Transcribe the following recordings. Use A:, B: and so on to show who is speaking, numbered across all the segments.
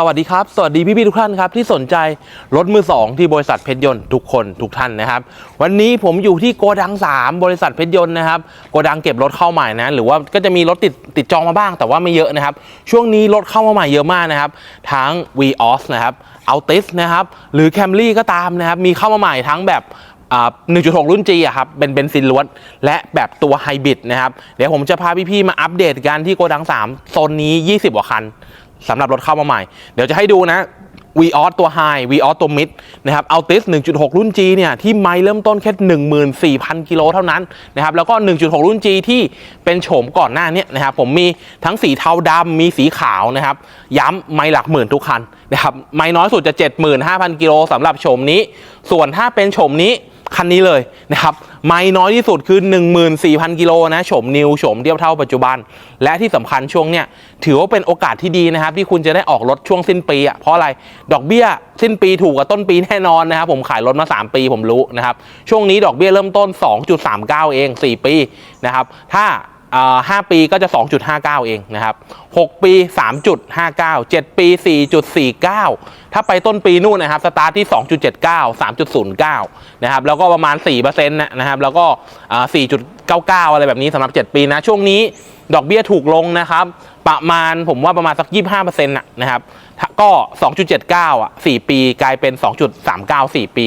A: สวัสดีครับ สวัสดีพี่ๆทุกท่านครับที่สนใจรถมือสองที่บริษัทเพชรยนต์ทุกคนทุกท่านนะครับ วันนี้ผมอยู่ที่โกดัง 3 บริษัทเพชรยนต์นะครับโกดังเก็บรถเข้าใหม่นะหรือว่าก็จะมีรถติดติดจองมาบ้างแต่ว่าไม่เยอะนะครับ ช่วงนี้รถเข้ามาใหม่เยอะมากนะครับ ทั้ง v ีออสนะครับอัลติสนะครับหรือ Camry ก็ตามนะครับมีเข้ามาใหม่ทั้งแบบอ่า1.6 รุ่น G อะครับ เป็นเบนซินล้วน และแบบตัวไฮบริดนะครับ เดี๋ยวผมจะพาพี่ ๆ มาอัปเดตกันที่โกดัง 3 โซนนี้ 20 กว่าคัน สำหรับรถเข้ามาใหม่ เดี๋ยวจะให้ดูนะ v ีออสตัว High v ีออสตัว Mid นะครับเอาติส1.6 รุ่น G เนี่ย ที่ไมล์เริ่มต้นแค่ 14,000 กิโลเท่านั้นนะครับ แล้วก็ 1.6 รุ่น G ที่เป็นโฉมก่อนหน้านี้นะครับ ผมมีทั้งสีเทาดำมีสีขาวนะครับ ย้ำไมล์หลักหมื่นทุกคันนะครับ ไมล์น้อยสุดจะ 75,000 กิโลสำหรับโฉมนี้ ส่วนถ้าเป็นโฉมนี้ คันนี้เลยนะครับไม่น้อยที่สุดคือ 14,000 กิโลนะโฉมนิวโฉมเทียบเท่าปัจจุบัน และที่สำคัญช่วงเนี้ยถือว่าเป็นโอกาสที่ดีนะครับ ที่คุณจะได้ออกรถช่วงสิ้นปีอะเพราะอะไรดอกเบี้ยสิ้นปีถูกกว่าต้นปีแน่นอนนะครับ ผมขายรถมา 3 ปีผมรู้นะครับ ช่วงนี้ดอกเบี้ยเริ่มต้น 2.39 เอง 4 ปีนะครับถ้า อ่าปีก็จะ 2.59 เองนะครับ 6 ปี 3.59 7 ปี 4.49 ถ้าไปต้นปีนู่นนะครับ สตาร์ทที่ 2.79 3.09 นะครับ แล้วก็ประมาณ 4%นะนะครับ แล้วก็อ่า4.99 อะไรแบบนี้สำหรับ 7 ปีนะ ช่วงนี้ดอกเบี้ยถูกลงนะครับ ประมาณผมว่าประมาณสัก 25%นะนะครับ ก็ 2.79 อะ 4 ปีกลายเป็น 2.39 4 ปี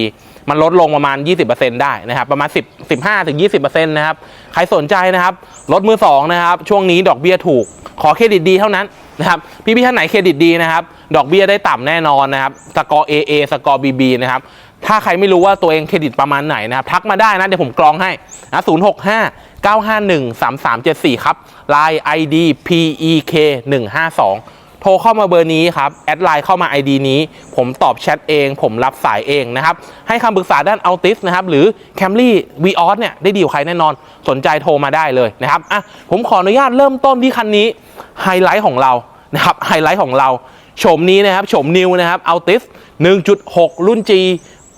A: มันลดลงประมาณ 20%ได้นะครับ ประมาณ 10 15ถึง20%นะครับ ใครสนใจนะครับ รถมือสองนะครับ ช่วงนี้ดอกเบี้ยถูก ขอเครดิตดีเท่านั้นนะครับ พี่ๆท่านไหนเครดิตดีนะครับ ดอกเบี้ยได้ต่ำแน่นอนนะครับ สกอร์ AA สกอร์ BB นะครับ ถ้าใครไม่รู้ว่าตัวเองเครดิตประมาณไหนนะครับ ทักมาได้นะ เดี๋ยวผมกรองให้นะ065 951 3374 ครับ Line ID PEK 152 โทรเข้ามาเบอร์นี้ครับ แอดไลน์เข้ามา ID นี้ ผมตอบแชทเอง ผมรับสายเองนะครับ ให้คำปรึกษาด้านอัลติสนะครับ หรือ Camry v ีออสเนี่ยได้ดีกว่าใครแน่นอน สนใจโทรมาได้เลยนะครับอะผมขออนุญาตเริ่มต้นที่คันนี้ไฮไลท์ของเรานะครับไฮไลท์ของเราโฉมนี้นะครับโฉมนิวนะครับอัลติส1.6 รุ่น G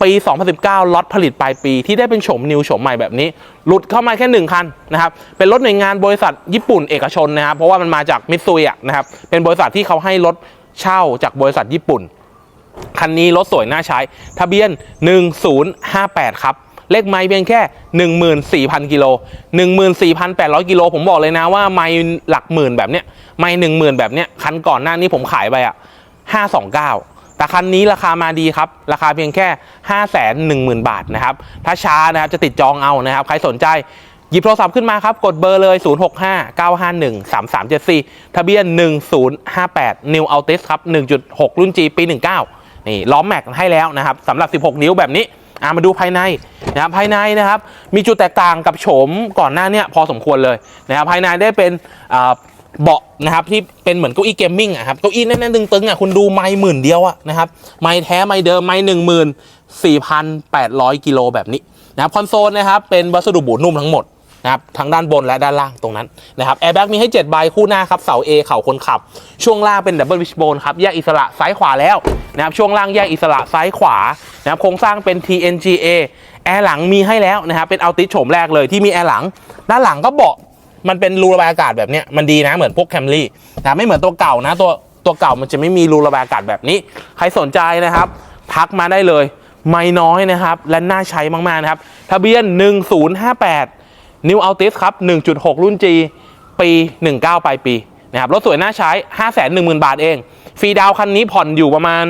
A: ปี 2019 ล็อตผลิตปลายปีที่ได้เป็นโฉมนิวโฉมใหม่แบบนี้ หลุดเข้ามาแค่ 1 คันนะครับ เป็นรถหน่วยงานบริษัทญี่ปุ่นเอกชนนะครับ เพราะว่ามันมาจากมิตซุยะนะครับ เป็นบริษัทที่เขาให้รถเช่าจากบริษัทญี่ปุ่น คันนี้รถสวยน่าใช้ ทะเบียน 1058 ครับเลขไม้เพียงแค่ 14,000 กิโล 14,800 กิโล ผมบอกเลยนะว่าไม้หลักหมื่นแบบเนี้ยไม้10,000แบบเนี้ยคันก่อนหน้านี้ผมขายไปอะ529 แต่คันนี้ราคามาดีครับ ราคาเพียงแค่ 510,000 บาทนะครับ ถ้าช้านะครับจะติดจองเอานะครับ ใครสนใจหยิบโทรศัพท์ขึ้นมาครับ กดเบอร์เลย 0659513374 ทะเบียน 1058 New Altis ครับ 1.6 รุ่น G ปี 19 นี่ล้อมแม็กให้แล้วนะครับสำหรับ 16 นิ้วแบบนี้อะมาดูภายในนะครับภายในนะครับ มีจุดแตกต่างกับโฉมก่อนหน้าเนี้พอสมควรเลยนะครับภายในได้เป็น เบาะนะครับที่เป็นเหมือนเก้าอี้เกมมิ่งอะครับเก้าอี้แน่นๆตึงๆอะคุณดูไม้หมื่นเดียวอะนะครับไม้แท้ไม้เดิมไม้หนึ่งหมื่นสี่พันแปดร้อยกิโลแบบนี้นะครับคอนโซลนะครับเป็นวัสดุบูนุ่มทั้งหมดนะครับทั้งด้านบนและด้านล่างตรงนั้นนะครับแอร์แบ็กมีให้ 7 ใบคู่หน้าครับ เสา A เข่าคนขับ ช่วงล่างเป็นดับเบิลวิชโบนครับแยกอิสระซ้ายขวาแล้วนะครับช่วงล่างแยกอิสระซ้ายขวานะครับโครงสร้างเป็น TNGA แอร์หลังมีให้แล้วนะครับเป็นอัลติโฉมแรกเลยที่มีแอร์หลัง ด้านหลังก็เบาะ มันเป็นรูระบายอากาศแบบเนี้ยมันดีนะเหมือนพวกแคมรี่นะไม่เหมือนตัวเก่านะตัวตัวเก่ามันจะไม่มีรูระบายอากาศแบบนี้ ใครสนใจนะครับ ทักมาได้เลย ไม่น้อยนะครับ และน่าใช้มาก ๆ นะครับ ทะเบียน 1058 New Altis ครับ 1.6 รุ่น G ปี 19 ปลายปีนะครับรถสวยน่าใช้ 510,000 บาทเอง ฟรีดาวคันนี้ผ่อนอยู่ประมาณ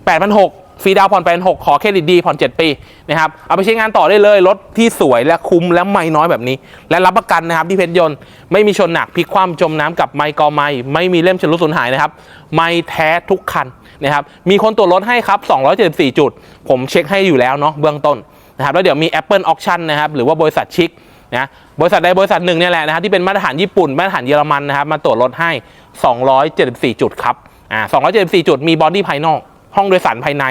A: 8,600 ฟรีดาวผ่อน8,600ขอเครดิตดีผ่อน 7 ปีนะครับ เอาไปใช้งานต่อได้เลย รถที่สวยและคุ้มและไม่น้อยแบบนี้ และรับประกันนะครับที่เพชรยนต์ ไม่มีชนหนักพลิกคว่ำจมน้ำกับไมค์กอไมค์ไม่มีเล่มฉลุสูญหายนะครับ ไม่แท้ทุกคันนะครับ มีคนตรวจรถให้ครับ 274 จุด ผมเช็คให้อยู่แล้วเนาะเบื้องต้นนะครับแล้วเดี๋ยวมี Apple Auction นะครับหรือว่าบริษัทชิคนะบริษัทใดบริษัทหนึ่งเนี่ยแหละนะครับที่เป็นมาตรฐานญี่ปุ่นมาตรฐานเยอรมันนะครับมาตรวจรถให้ 274 จุดครับอ่า274 จุดมีบอดี้ภายนอก ห้องโดยสารภายใน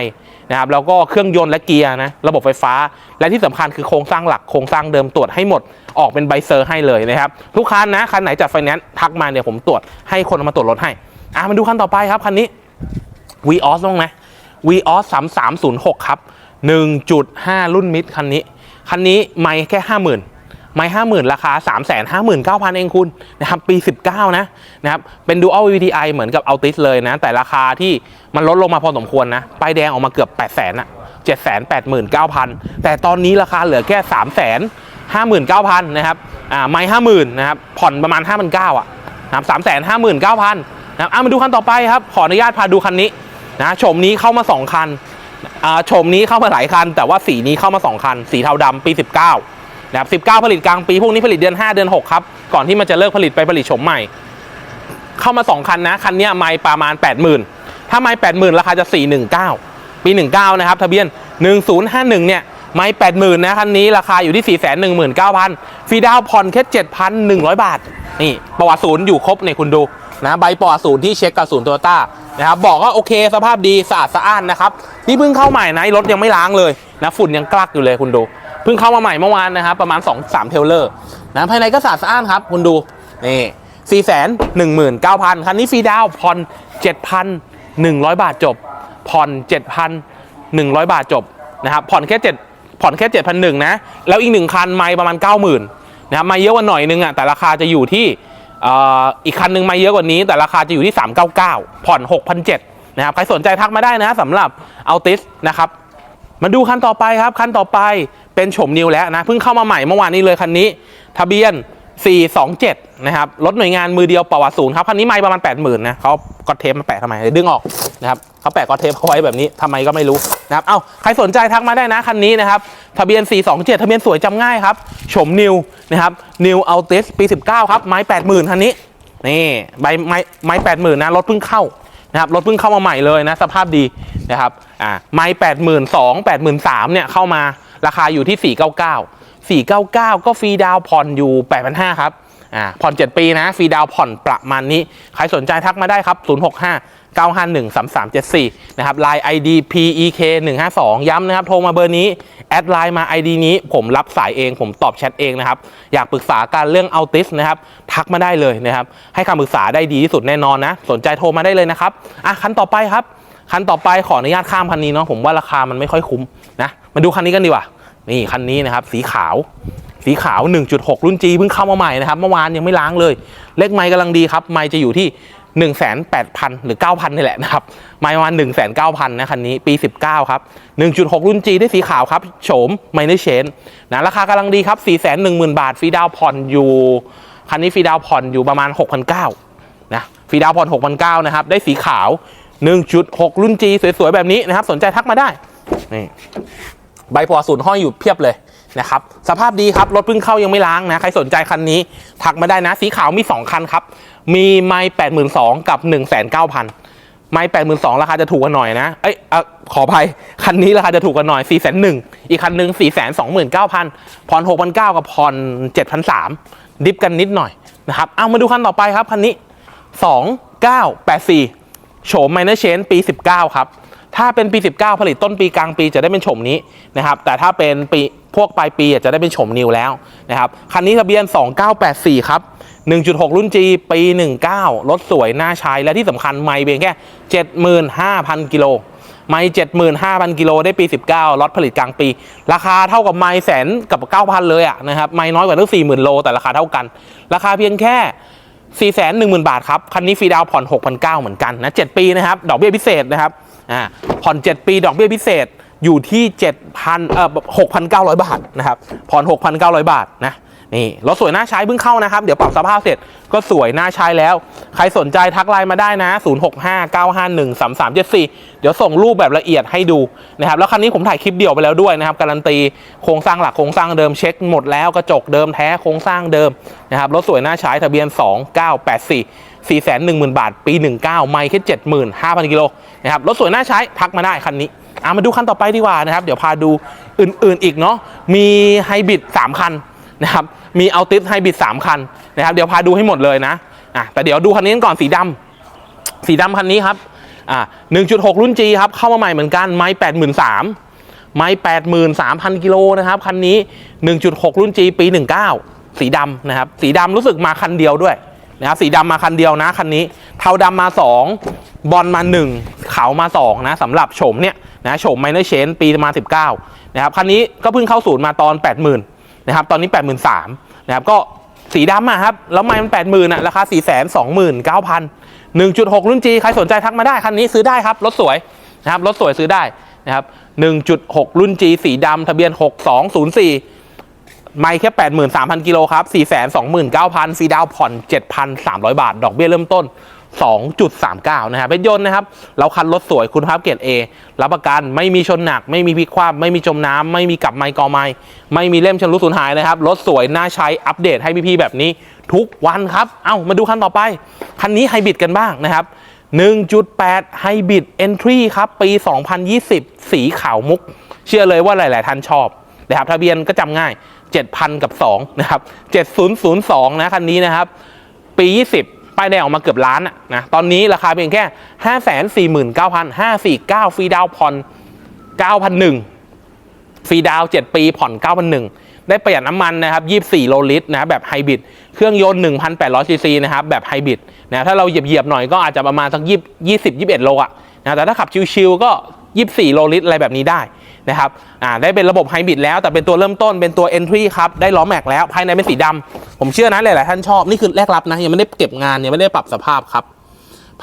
A: นะครับแล้วก็เครื่องยนต์และเกียร์นะระบบไฟฟ้า และที่สำคัญคือโครงสร้างหลักโครงสร้างเดิมตรวจให้หมดออกเป็นใบเซอร์ให้เลยนะครับทุกคันนะคันไหนจัดไฟแนนซ์ทักมาเนี่ยผมตรวจให้คนมาตรวจรถให้อะมาดูคันต่อไปครับคันนี้วีออสบ้างไหมวีออสสามสามศูนย์หกครับหนึ่งจุดห้ารุ่นมิดคันนี้ คันนี้ไม่แค่ห้าหมื่น ไม่ห้าหมื่นราคา3 5 9 0 0 0เก้าพันเองคุณนะครับปี 19 นะนะครับเป็น Dual VTI เหมือนกับ Altis เลยนะ แต่ราคาที่มันลดลงมาพอสมควรนะป้ายแดงออกมาเกือบ 8 0 0 0 0 0อะ7 8 9 0 0 0 แต่ตอนนี้ราคาเหลือแค่ 3 5 9 0 0 0นะครับอ่าไม่ห้าหมื่นนะครับผ่อนประมาณ 5 9 0 0 0อะนะครับ3 5 9 0 0 0นะครับอะมาดูคันต่อไปครับขออนุญาตพาดูคันนี้นะโฉมนี้เข้ามา 2 คันอ่าโฉมนี้เข้ามาหลายคัน แต่ว่าสีนี้เข้ามา 2 คัน สีเทาดำปี 19 นะครับ19 ผลิตกลางปีพวกนี้ผลิตเดือน 5 เดือน 6 ครับ ก่อนที่มันจะเลิกผลิตไปผลิตโฉมใหม่ เข้ามา 2 คันนะ คันนี้ไม่ประมาณ 80,000 ถ้าไม่ 80,000 ราคาจะ 419 ปี 19 นะครับ ทะเบียน 1051 เนี่ยไม่80,000 นะ คันนี้ราคาอยู่ที่ 419,000 ฟรีดาวผ่อนแค่ 7,100 บาท นี่ประวัติศูนย์อยู่ครบเนี่ยคุณดูนะใบประวัติศูนย์ที่เช็คกับศูนย์โตโยต้านะครับบอกว่าโอเคสภาพดีสะอาดสะอ้านนะครับนี่เพิ่งเข้าใหม่นะรถยังไม่ล้างเลยนะฝุ่นยังกลักอยู่เลยคุณดู เพิ่งเข้ามาใหม่เมื่อวานนะครับ ประมาณ 2 3 เทเลอร์นะภายในก็สะอาดสะอ้านครับ คุณดูนี่4 1 9 0 0 0คันนี้ฟรีดาวน์ผ่อน7,100 บาทจบผ่อน7,100 บาทจบนะครับผ่อนแค่ 7 ผ่อนแค่ 7,100นะแล้วอีกหนึ่งคันไม่ประมาณ 90,000นะครับไม่เยอะกว่าหน่อยนึงอะแต่ราคาจะอยู่ที่อ,อีกคันหนึ่งไม่เยอะกว่านี้ แต่ราคาจะอยู่ที่ 399 ผ่อน 6,700นะครับใครสนใจทักมาได้นะสำหรับเอาติสนะครับ มาดูคันต่อไปครับคันต่อไปเป็นโฉมนิวแล้วนะเพิ่งเข้ามาใหม่เมื่อวานนี้เลยคันนี้ ทะเบียน 427 นะครับรถหน่วยงานมือเดียวประวัติศูนย์ครับคันนี้ไม่ประมาณ 80,000นะเขาก็เทปมาแปะทำไมเดี๋ยวดึงออกนะครับเขาแปะก็เทปเอาไว้แบบนี้ทำไมก็ไม่รู้นะครับเอ้าใครสนใจทักมาได้นะคันนี้นะครับทะเบียน 427 ทะเบียนสวยจำง่ายครับโฉมนิวนะครับนิวเอัลติสปี 19 ครับไม้ 80,000คันนี้นี่ใบไม้ไม้80,000นะรถเพิ่งเข้า นะครับรถเพิ่งเข้ามาใหม่เลยนะ สภาพดีนะครับอ่าไม่แปดหมื่นสองแปดหมื่นสามเนี่ยเข้ามาราคาอยู่ที่สี่เก้าเก้าสี่เก้าเก้าก็ฟรีดาวผ่อนอยู่แปดพันห้าครับอ่าผ่อนเจ็ดปีนะฟรีดาวผ่อนประมาณนี้ ใครสนใจทักมาได้ครับศูนย์หกห้า 951 3374 นะครับ Line ID PEK 152ย้ำนะครับ โทรมาเบอร์นี้ แอดไลน์มา ID นี้ ผมรับสายเอง ผมตอบแชทเองนะครับ อยากปรึกษาการเรื่องเอาติสนะครับ ทักมาได้เลยนะครับ ให้คำปรึกษาได้ดีที่สุดแน่นอนนะ สนใจโทรมาได้เลยนะครับ อะ คันต่อไปครับ คันต่อไปขออนุญาตข้ามคันนี้เนาะ ผมว่าราคามันไม่ค่อยคุ้มนะ มาดูคันนี้กันดีกว่า นี่คันนี้นะครับ สีขาว สีขาว 1.6 รุ่น G เพิ่งเข้ามาใหม่นะครับ เมื่อวานยังไม่ล้างเลย เลขไม้กำลังดีครับ ไม้จะอยู่ที่ 1 8 0 0 0 หรือ 9,000 นี่แหละนะครับไม้ประมาณ 1 9 0 0 0 นะคันนี้ปี 19 ครับ 1.6 รุ่น G ได้สีขาวครับ โฉมไมเนเชนนะราคากำลังดีครับ 410,000 บาท ฟรีดาวผ่อนอยู่ คันนี้ฟรีดาวผ่อนอยู่ประมาณ 6,900นะฟรีดาวน์ผ่อน 6,900 นะครับ ได้สีขาว 1.6 รุ่น G สวยๆ แบบนี้นะครับ สนใจทักมาได้นี่ใบปอศูนย์ห้อยอยู่เพียบเลย นะครับสภาพดีครับรถเพิ่งเข้ายังไม่ล้างนะใครสนใจคันนี้ ทักมาได้นะสีขาวมี 2 คันครับ มีไม้แปดหมื่นสองกับ1นึ่งแสนเก้าพันไม้แปดหมื่นสองราคาจะถูกกันหน่อยนะเอ้ยอขออภัยคันนี้ราคาจะถูกกันหน่อย4ี่แสนหนึ่งอีกคันหนึ่ง4ี่แสนสองหมื่นเก้าพันผ่อนหกพันเก้ากับผ่อนเจ็ดพันสามดิฟกันนิดหน่อยนะครับเอามาดูคันต่อไปครับคันนี้สองเก้าแปดสี่โฉมไมเนอร์เชนปี19ครับ ถ้าเป็นปี 19 ผลิตต้นปีกลางปีจะได้เป็นโฉมนี้นะครับ แต่ถ้าเป็นปีพวกปลายปีจะได้เป็นโฉมนิวแล้วนะครับ คันนี้ทะเบียน 2984 ครับ 1.6 รุ่น G ปี 19 รถสวยน่าใช้ และที่สำคัญไม่เพียงแค่ 75,000 กิโลไม่75,000 กิโลได้ปี 19รถผลิตกลางปี ราคาเท่ากับไม่แสนกับ 9,000 เลยอะนะครับ ไม่น้อยกว่าตั้ง40,000 โล แต่ราคาเท่ากัน ราคาเพียงแค่4 1 0 0 0 0 บาทครับ คันนี้ฟรีดาวผ่อน 6,900 เหมือนกันนะ 7 ปีนะครับ ดอกเบี้ยพิเศษนะครับ อ่าผ่อน 7 ปีดอกเบี้ยพิเศษอยู่ที่7,000เอ่อ6,900 บาทนะครับผ่อน 6,900 บาทนะ นี่รถสวยน่าใช้เพิ่งเข้านะครับ เดี๋ยวปรับสภาพเสร็จก็สวยน่าใช้แล้ว ใครสนใจทักไลน์มาได้นะ 0659513374 เดี๋ยวส่งรูปแบบละเอียดให้ดูนะครับ แล้วคันนี้ผมถ่ายคลิปเดียวไปแล้วด้วยนะครับ การันตีโครงสร้างหลักโครงสร้างเดิมเช็คหมดแล้วกระจกเดิมแท้โครงสร้างเดิมนะครับรถสวยน่าใช้ทะเบียน 2984 410,000 บาท ปี 19 ไม่แค่75,000 กิโลนะครับรถสวยน่าใช้ทักมาได้คันนี้อะมาดูคันต่อไปดีกว่านะครับ เดี๋ยวพาดูอื่นๆอีกเนาะมีไฮบริด3 คันนะครับ มีเอาติสไฮบริด3คันนะครับเดี๋ยวพาดูให้หมดเลยนะอะแต่เดี๋ยวดูคันนี้กันก่อนสีดำสีดำคันนี้ครับอ่า1.6รุ่น G ครับเข้ามาใหม่เหมือนกันไม้83,000ไม้83,000กิโลนะครับคันนี้1.6รุ่น G ปี19สีดำนะครับสีดำรู้สึกมาคันเดียวด้วยนะครับสีดำมาคันเดียวนะคันนี้เทาดำมา 2 บอลมา 1 ขาวมา2นะสำหรับโฉมเนี่ยนะโฉมไมเนอร์เชนปีมา 19นะครับคันนี้ก็เพิ่งเข้าศูนย์มาตอน 80,000 นะครับตอนนี้ 8 3 0 0 0นะครับก็สีดำอะครับ แล้วไม่มัน80,000อะราคา 4 2 9 0 0 1.6 รุ่น G ใครสนใจทักมาได้ คันนี้ซื้อได้ครับ รถสวยนะครับรถสวยซื้อได้นะครับ1.6 รุ่น G สีดำทะเบียน 6204 ไม่แค่ 83,000 กิโลครับ 429,000 ฟรีดาวผ่อน 7,300 บาท ดอกเบี้ยเริ่มต้น 2.39 นะครับเป็นยนต์นะครับ เราคันรถสวยคุณภาพเกรด A รับประกันไม่มีชนหนัก ไม่มีพลิกคว่ำไม่มีจมน้ำไม่มีกลับไมค์กอไม้ไม่มีเล่มชำรุดสูญหายนะครับ รถสวยน่าใช้อัปเดตให้พี่ๆแบบนี้ทุกวันครับ เอ้ามาดูคันต่อไป คันนี้ไฮบริดกันบ้างนะครับ 1.8 Hybrid Entry ครับ ปี 2020 สีขาวมุก เชื่อเลยว่าหลาย ๆ ท่านชอบนะครับทะเบียนก็จำง่าย 7,000 กับ 2 นะครับ 7002 นะคันนี้นะครับ ปี 20 ป้ายแดงออกมาเกือบล้านนะตอนนี้ราคาเพียงแค่ 549,549 ฟรีดาวน์ผ่อน 9,001 ฟรีดาวน์7ปีผ่อน 9,001 ได้ประหยัดน้ำมันนะครับ 24 โลลิตรนะบแบบไฮบริดเครื่องยนต์ 1,800 ซีซีนะครับแบบไฮบริดนะถ้าเราเหยียบๆหน่อยก็อาจจะประมาณสัก20 20 21 โลอะนะแต่ถ้าขับชิวๆก็ 24 โลลิตรอะไรแบบนี้ได้นะครับอ่าได้เป็นระบบไฮบริดแล้วแต่เป็นตัวเริ่มต้นเป็นตัว Entry ครับได้ล้อแม็กแล้วภายในเป็นสีดำ ผมเชื่อนะหลายๆท่านชอบนี่คือแรกรับนะยังไม่ได้เก็บงานยังไม่ได้ปรับสภาพครับ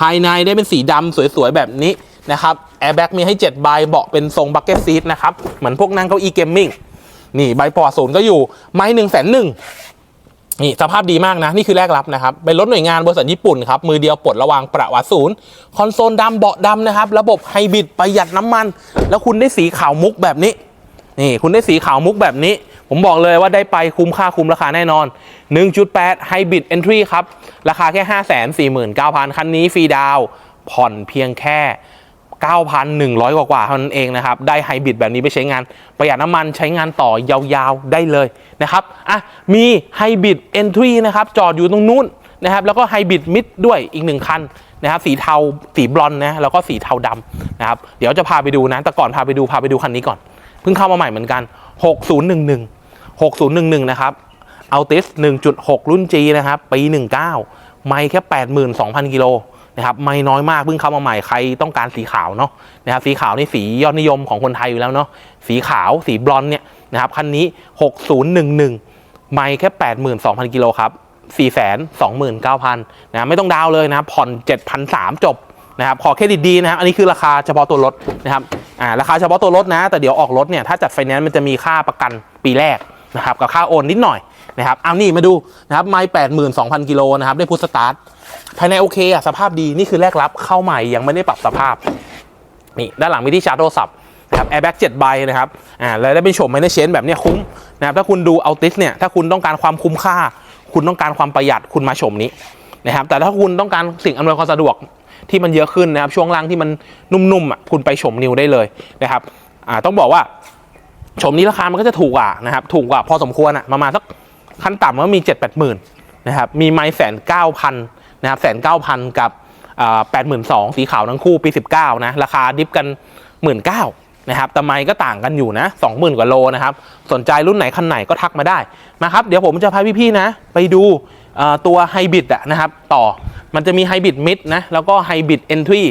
A: ภายในได้เป็นสีดำสวยๆแบบนี้นะครับแอร์แบ็กมีให้7ใบเบาะเป็นทรงบักเก็ตซีทนะครับเหมือนพวกนั่งเก้าอี้เกมมิ่งนี่ใบปอดศูนย์ก็อยู่ไม้หนึ่งแสนหนึ่งนี่สภาพดีมากนะ นี่คือแรกรับนะครับ เป็นรถหน่วยงานบริษัทญี่ปุ่นครับ มือเดียวปลดระวางประวัติศูนย์ คอนโซลดำเบาะดำนะครับ ระบบไฮบริดประหยัดน้ำมัน แล้วคุณได้สีขาวมุกแบบนี้ นี่คุณได้สีขาวมุกแบบนี้ ผมบอกเลยว่าได้ไปคุ้มค่าคุ้มราคาแน่นอน 1.8 Hybrid Entry ครับ ราคาแค่ 549,000 คันนี้ฟรีดาวผ่อนเพียงแค่ 9,100 กว่ากว่าเท่านั้นเองนะครับ ได้ไฮบริดแบบนี้ไปใช้งาน ประหยัดน้ำมันใช้งานต่อยาวๆได้เลยนะครับอะมีไฮบริด Entry นะครับ จอดอยู่ตรงนู้นนะครับ แล้วก็ไฮบริดมิดด้วยอีกหนึ่งคันนะครับ สีเทาสีบลอนนะแล้วก็สีเทาดำนะครับ เดี๋ยวจะพาไปดูนะ แต่ก่อนพาไปดูพาไปดูคันนี้ก่อน เพิ่งเข้ามาใหม่เหมือนกัน 6011 6011 นะครับเอาติส1.6 รุ่น G นะครับ ปี 19 ไม่แค่ 82,000 กิโลนะครับไม่น้อยมากเพิ่งเข้ามาใหม่ใครต้องการสีขาวเนาะนะครับสีขาวนี่สียอดนิยมของคนไทยอยู่แล้วเนาะสีขาวสีบลอนเนี่ยนะครับคันนี้ 6011 ไม่แค่ 82,000 กิโลครับ 429,000นะไม่ต้องดาวเลยนะครับผ่อน 7,300 จบนะครับขอเครดิตดีนะครับอันนี้คือราคาเฉพาะตัวรถนะครับอ่าราคาเฉพาะตัวรถนะ แต่เดี๋ยวออกรถเนี่ยถ้าจัดไฟแนนซ์มันจะมีค่าประกันปีแรก นะครับกับค่าโอนนิดหน่อยนะครับเอานี่มาดูนะครับไม่แปดหมื่นสองพันกิโลนะครับได้พุทสตาร์ทภายในโอเคอะสภาพดีนี่คือแรกรับเข้าใหม่ยังไม่ได้ปรับสภาพนี่ด้านหลังมีที่ชาร์จโทรศัพท์นะครับแอร์แบ็กเจ็ดใบนะครับอ่าแล้วได้เป็นโฉมไมเนเชนแบบเนี้ยคุ้มนะครับถ้าคุณดูเอาติสเนี่ยถ้าคุณต้องการความคุ้มค่า คุณต้องการความประหยัดคุณมาโฉมนี้นะครับแต่ถ้าคุณต้องการสิ่งอำนวยความสะดวกที่มันเยอะขึ้นนะครับช่วงล่างที่มันนุ่มๆอะคุณไปโฉมนิวได้เลยนะครับอ่าต้องบอกว่า โฉมนี้ราคามันก็จะถูกกว่านะครับ ถูกกว่าพอสมควรอะประมาณสักขั้นต่ำก็มีเจ็ดแปดหมื่นนะครับ มีไม้แสนเก้าพันนะครับแสนเก้าพันกับแปดหมื่นสองสีขาวทั้งคู่ปี 19 นะ ราคาดิฟกัน 1 9ื่นเก้านะครับแต่ไมค์ก็ต่างกันอยู่นะ 20,000 กว่าโลนะครับ สนใจรุ่นไหนคันไหนก็ทักมาได้มาครับ เดี๋ยวผมจะพาพี่ๆนะ ไปดูอ่อตัวไฮบริดนะครับ ต่อมันจะมีไฮบริดมิดนะ แล้วก็ไฮบริดเอนทรี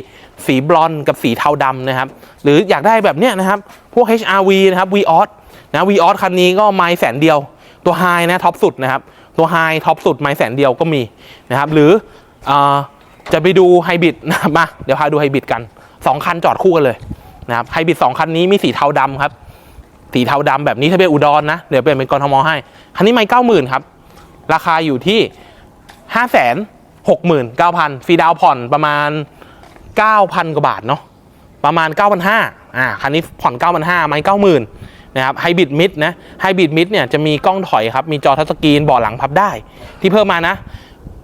A: สีบลอนด์กับสีเทาดำนะครับ หรืออยากได้แบบเนี้ยนะครับ พวก HRV นะครับ v ีออสนะ v ีออสคันนี้ก็ไมล์แสนเดียว ตัวไฮนะท็อปสุดนะครับ ตัวไฮท็อปสุดไมล์แสนเดียวก็มีนะครับ หรืออจะไปดูไฮบริดนะมาเดี๋ยวพาดูไฮบริดกัน 2 คันจอดคู่กันเลยนะครับไฮบริด2คันนี้มีสีเทาดำครับ สีเทาดำแบบนี้ถ้าเป็นอุดรนะ เดี๋ยวเปลี่ยนเป็นกรทมให้ คันนี้ไม่เก้าหมื่นครับ ราคาอยู่ที่ห้าแสนหกหมื่นเก้าพันฟรีดาวผ่อนประมาณ เก้าพันกว่าบาทเนาะประมาณเก้าพันห้าอ่าคันนี้ผ่อนเก้าพันห้าไม่เก้าหมื่นนะครับไฮบริดมิดนะไฮบริดมิดเนี่ยจะมีกล้องถอยครับ มีจอทัชสกรีนเบาะหลังพับได้ ที่เพิ่มมานะ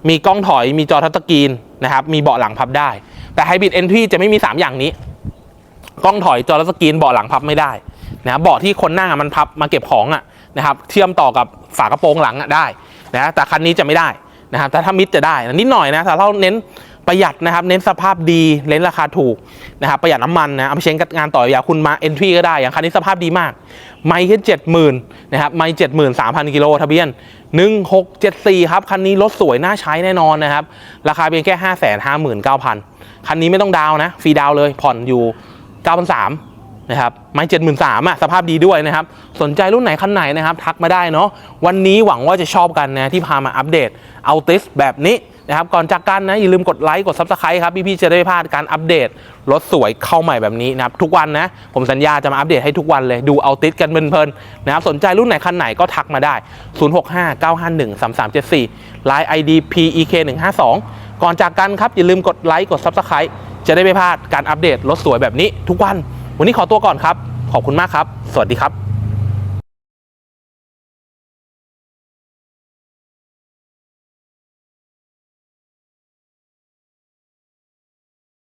A: มีกล้องถอยมีจอทัชสกรีนนะครับมีเบาะหลังพับได้ แต่ไฮบริดเอนทรีจะไม่มี 3 อย่างนี้ กล้องถอยจอทัชสกรีนเบาะหลังพับไม่ได้นะเบาะที่คนนั่งอะมันพับมาเก็บของอะนะครับเชื่อมต่อกับฝากระโปรงหลังอะได้นะแต่คันนี้จะไม่ได้นะครับแต่ถ้ามิดจะได้นะนิดหน่อยนะแต่เราเน้น ประหยัดนะครับเน้นสภาพดีเน้นราคาถูกนะครับประหยัดน้ำมันนะเอาไปใช้งานต่ออยากคุณมาเอนทรีก็ได้อย่างคันนี้สภาพดีมาก ไม่แค่เจ็ดหมื่นนะครับไม่เจ็ดหมื่นสามพันกิโลทะเบียน1674ครับคันนี้รถสวยน่าใช้แน่นอนนะครับราคาเพียงแค่5 5 9 0 0 0คันนี้ไม่ต้องดาวนะฟรีดาวเลยผ่อนอยู่9,300นสามนะครับไม่เจ็ดหมื่นสามอะสภาพดีด้วยนะครับ สนใจรุ่นไหนคันไหนนะครับ ทักมาได้เนาะวันนี้หวังว่าจะชอบกันนะที่พามาอัปเดตเอาติสแบบนี้ นะครับก่อนจากกันนะอย่าลืมกดไลค์กดซับสไครต์ครับพี่ๆจะได้ไม่พลาดการอัปเดตรถสวยเข้าใหม่แบบนี้นะครับทุกวันนะผมสัญญาจะมาอัปเดตให้ทุกวันเลยดูเอาติสกันเพลินๆนะครับสนใจรุ่นไหนคันไหนก็ทักมาได้ 0659513374 Line ID PEK 152 ก่อนจากกันครับอย่าลืมกดไลค์กด Subscribe จะได้ไม่พลาดการอัปเดตรถสวยแบบนี้ทุกวัน วันนี้ขอตัวก่อนครับขอบคุณมากครับ สวัสดีครับ